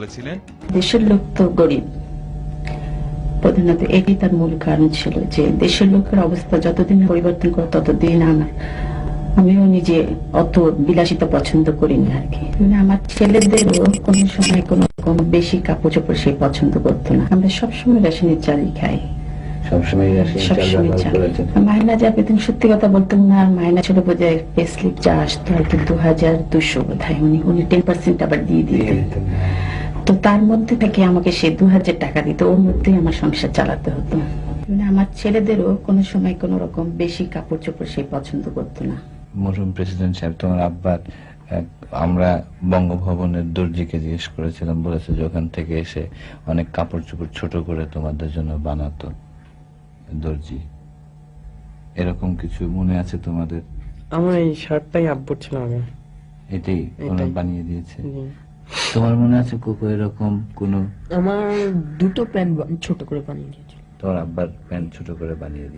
বলেছিলেন? দেশের লোক তো গরিব। প্রধানত এটি তার মূল কারণ ছিল যে দেশের লোকের অবস্থা যতদিন পরিবর্তন করে ততদিন আমার আমিও নিজে অত বিলাসিতা পছন্দ করি না আর কি। মানে আমার ছেলেদেরও কোনো সময় কোনো রকম বেশি কাপড় চোপড় সে পছন্দ করতো না। আমরা সবসময় রেশনের চালই খাই। মাইনা যা পেতেন সত্যি কথা বলতাম না আর মাইনা ছিল বোধহয় পে স্লিপ যা আসতো আর কি দু হাজার দুশো বোধ হয় উনি উনি টেন পার্সেন্ট আবার দিয়ে দিয়ে দিতেন দিতেন। তো তার মধ্যে থেকে আমাকে সে দু হাজার টাকা দিত ওর মধ্যেই আমার সংসার চালাতে হতো। মানে আমার ছেলেদেরও কোনো সময় কোনো রকম বেশি কাপড় চোপড় সে পছন্দ করতো না। মরহুম প্রেসিডেন্ট সাহেব তোমার আব্বার আমরা বঙ্গভবনের দর্জিকে জিজ্ঞেস করেছিলাম বলেছে যে ওখান থেকে এসে অনেক কাপড় চোপড় ছোট করে তোমাদের জন্য বানাতো দর্জি। এরকম কিছু মনে আছে তোমাদের? আমার এই শার্টটাই আব্বুর ছিল আগে। এটাই? ওরা বানিয়ে দিয়েছে? জি। তোমার মনে আছে কোকো এরকম কোনো? আমার দুটো প্যান্ট ছোট করে বানিয়ে দিয়েছিল। তোমার আব্বার প্যান্ট ছোট করে বানিয়ে দিয়েছে